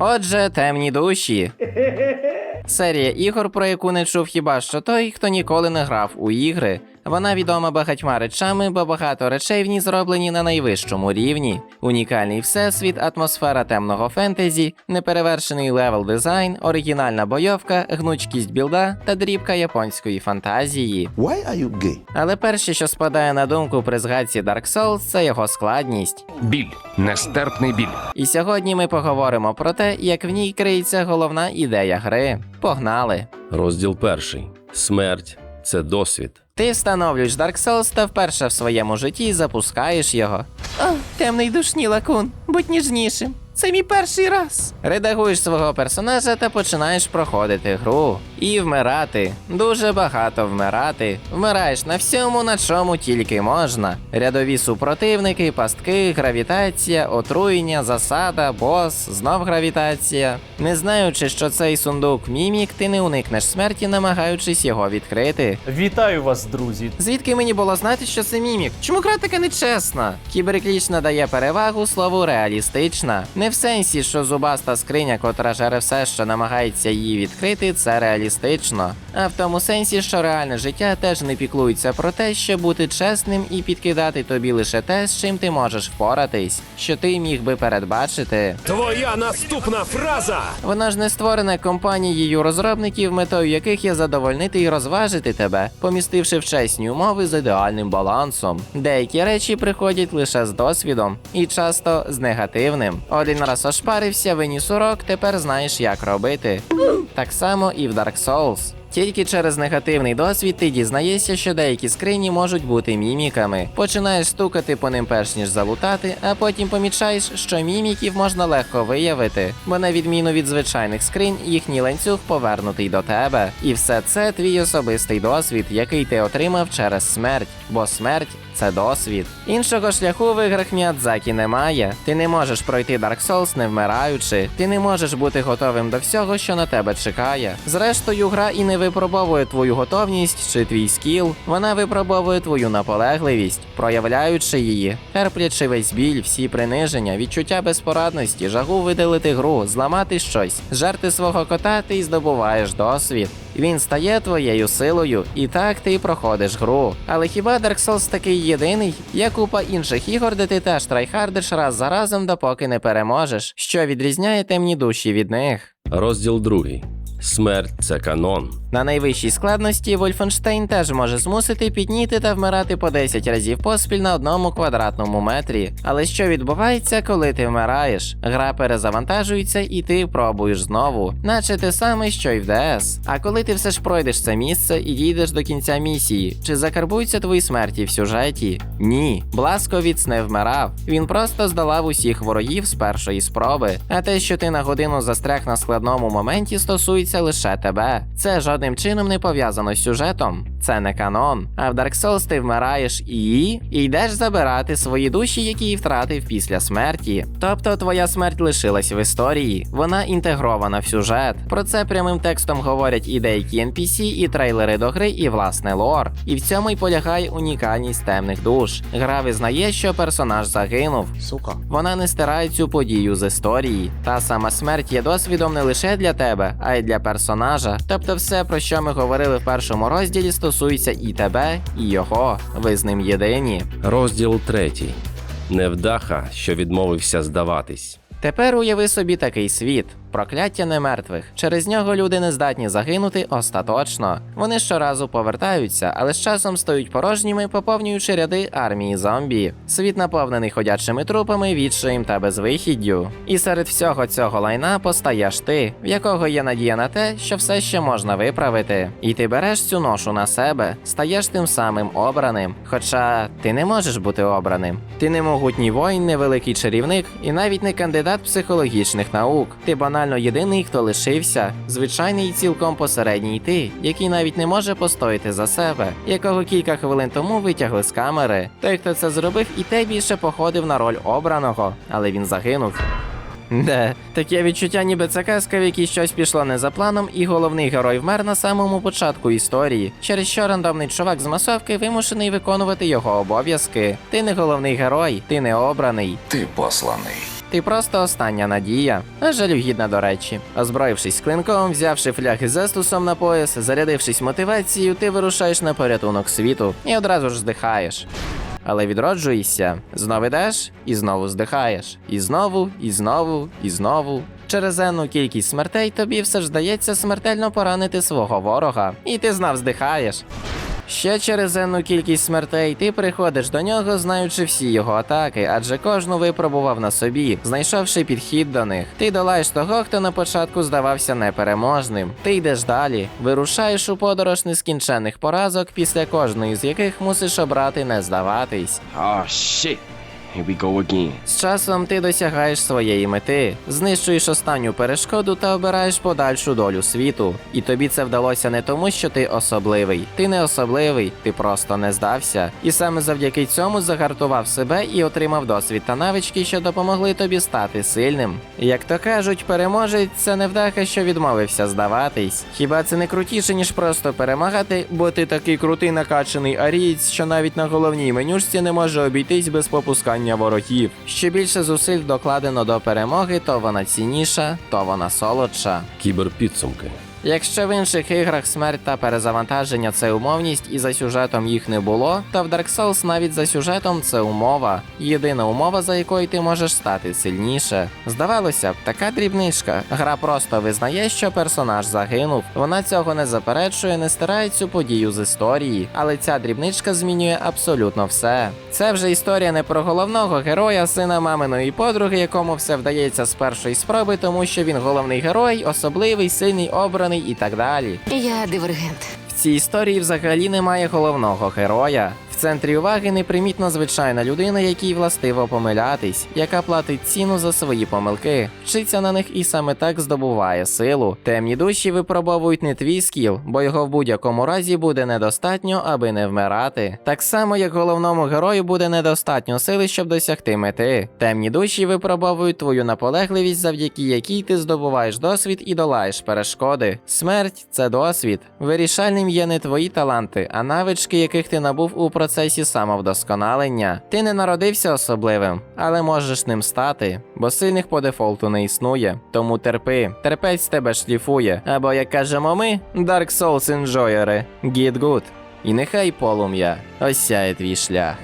Отже, темні душі. Серія ігор, про яку не чув хіба що той, хто ніколи не грав у ігри. Вона відома багатьма речами, бо багато речей в ній зроблені на найвищому рівні. Унікальний всесвіт, атмосфера темного фентезі, неперевершений левел дизайн, оригінальна бойовка, гнучкість білда та дрібка японської фантазії. Why are you gay? Але перше, що спадає на думку при згадці Dark Souls, це його складність. Біль, нестерпний біль. І сьогодні ми поговоримо про те, як в ній криється головна ідея гри. Погнали! Розділ перший. Смерть це досвід. Ти встановлюєш Dark Souls та вперше в своєму житті запускаєш його. О, темний душні лакун, будь ніжнішим. Це мій перший раз. Редагуєш свого персонажа та починаєш проходити гру. І вмирати. Дуже багато вмирати. Вмираєш на всьому, на чому тільки можна. Рядові супротивники, пастки, гравітація, отруєння, засада, бос, знов гравітація. Не знаючи, що цей сундук мімік, ти не уникнеш смерті, намагаючись його відкрити. Вітаю вас, друзі! Звідки мені було знати, що це мімік? Чому гра така нечесна? Кіберкліч надає перевагу слову реалістична. Не в сенсі, що зубаста скриня, котра жере все, що намагається її відкрити, це реалістично. А в тому сенсі, що реальне життя теж не піклується про те, щоб бути чесним і підкидати тобі лише те, з чим ти можеш впоратись, що ти міг би передбачити. Твоя наступна фраза. Вона ж не створена компанією розробників, метою яких є задовольнити і розважити тебе, помістивши в чесні умови з ідеальним балансом. Деякі речі приходять лише з досвідом і часто з негативним. Один раз ошпарився, виніс урок, тепер знаєш, як робити. Так само і в Dark Souls. Тільки через негативний досвід ти дізнаєшся, що деякі скрині можуть бути міміками. Починаєш стукати по ним перш ніж залутати, а потім помічаєш, що міміків можна легко виявити, бо на відміну від звичайних скринь, їхній ланцюг повернутий до тебе. І все це твій особистий досвід, який ти отримав через смерть, бо смерть. Це досвід. Іншого шляху в іграх Міядзакі немає. Ти не можеш пройти Dark Souls не вмираючи. Ти не можеш бути готовим до всього, що на тебе чекає. Зрештою, гра і не випробовує твою готовність чи твій скіл. Вона випробовує твою наполегливість, проявляючи її, терплячи весь біль, всі приниження, відчуття безпорадності, жагу видалити гру, зламати щось, жерти свого кота, ти здобуваєш досвід. Він стає твоєю силою, і так ти проходиш гру. Але хіба Dark Souls такий єдиний? Є купа інших ігор, де ти теж трайхардиш раз за разом, допоки не переможеш, що відрізняє темні душі від них. Розділ другий. Смерть це канон. На найвищій складності Вольфенштейн теж може змусити підніти та вмирати по 10 разів поспіль на одному квадратному метрі. Але що відбувається, коли ти вмираєш? Гра перезавантажується і ти пробуєш знову, наче те саме, що й в ДС. А коли ти все ж пройдеш це місце і дійдеш до кінця місії, чи закарбуються твої смерті в сюжеті? Ні, Бласковіц не вмирав. Він просто здолав усіх ворогів з першої спроби. А те, що ти на годину застряг на складному моменті, стосується лише тебе. Це жодним чином не пов'язано з сюжетом. Це не канон. А в Dark Souls ти вмираєш і, і йдеш забирати свої душі, які втратив після смерті. Тобто твоя смерть лишилась в історії, вона інтегрована в сюжет. Про це прямим текстом говорять і деякі NPC, і трейлери до гри, і власне лор. І в цьому й полягає унікальність темних душ. Гра визнає, що персонаж загинув. Сука. Вона не стирає цю подію з історії. Та сама смерть є досвідом не лише для тебе, а й для персонажа. Тобто, все, про що ми говорили в першому розділі, стосується і тебе, і його. Ви з ним єдині. Розділ третій. Невдаха, що відмовився здаватись. Тепер уяви собі такий світ. Прокляття немертвих. Через нього люди не здатні загинути остаточно. Вони щоразу повертаються, але з часом стають порожніми, поповнюючи ряди армії зомбі. Світ наповнений ходячими трупами, відчаєм та безвихіддю. І серед всього цього лайна постаєш ти, в якого є надія на те, що все ще можна виправити. І ти береш цю ношу на себе, стаєш тим самим обраним. Хоча ти не можеш бути обраним. Ти не могутній воїн, не великий чарівник і навіть не кандидат психологічних наук. Ти банально єдиний, хто лишився, звичайний і цілком посередній ти, який навіть не може постояти за себе, якого кілька хвилин тому витягли з камери. Той, хто це зробив, і те більше походив на роль обраного, але він загинув. Де, таке відчуття, ніби це казка, в якій щось пішло не за планом, і головний герой вмер на самому початку історії, через що рандомний чувак з масовки вимушений виконувати його обов'язки. Ти не головний герой, ти не обраний. Ти посланий. Ти просто остання надія. Жалюгідна, до речі. Озброївшись клинком, взявши фляги з естусом на пояс, зарядившись мотивацією, ти вирушаєш на порятунок світу і одразу ж здихаєш. Але відроджуєшся, знов ідеш і знову здихаєш. І знову, і знову, і знову. Через енну кількість смертей тобі все ж здається смертельно поранити свого ворога, і ти знов здихаєш. Ще через енну кількість смертей ти приходиш до нього, знаючи всі його атаки, адже кожну випробував на собі, знайшовши підхід до них. Ти долаєш того, хто на початку здавався непереможним. Ти йдеш далі, вирушаєш у подорож нескінченних поразок, після кожної з яких мусиш обрати не здаватись. Oh shit. We go again. З часом ти досягаєш своєї мети, знищуєш останню перешкоду та обираєш подальшу долю світу. І тобі це вдалося не тому, що ти особливий. Ти не особливий, ти просто не здався. І саме завдяки цьому загартував себе і отримав досвід та навички, що допомогли тобі стати сильним. Як то кажуть, переможець це невдаха, що відмовився здаватись. Хіба це не крутіше, ніж просто перемагати, бо ти такий крутий накачаний арієць, що навіть на головній менюшці не може обійтись без попускання ворогів. Що більше зусиль докладено до перемоги, то вона цінніша, то вона солодша. Кіберпідсумки. Якщо в інших іграх смерть та перезавантаження це умовність і за сюжетом їх не було, то в Dark Souls навіть за сюжетом це умова. Єдина умова, за якою ти можеш стати сильніше. Здавалося б, така дрібничка. Гра просто визнає, що персонаж загинув. Вона цього не заперечує, не стирає цю подію з історії, але ця дрібничка змінює абсолютно все. Це вже історія не про головного героя, сина маминої подруги, якому все вдається з першої спроби, тому що він головний герой, особливий, сильний, обраний і так далі. Я дивергент. В цій історії взагалі немає головного героя. Центрі уваги непримітна звичайна людина, якій властиво помилятись, яка платить ціну за свої помилки, вчиться на них і саме так здобуває силу. Темні душі випробовують не твій скіл, бо його в будь-якому разі буде недостатньо, аби не вмирати. Так само, як головному герою буде недостатньо сили, щоб досягти мети. Темні душі випробовують твою наполегливість, завдяки якій ти здобуваєш досвід і долаєш перешкоди. Смерть це досвід. Вирішальним є не твої таланти, а навички, яких ти набув у процесі самовдосконалення. Ти не народився особливим, але можеш ним стати, бо сильних по дефолту не існує. Тому терпи, терпець тебе шліфує. Або як кажемо ми, Dark Souls enjoyери, get good. І нехай полум'я осяє твій шлях.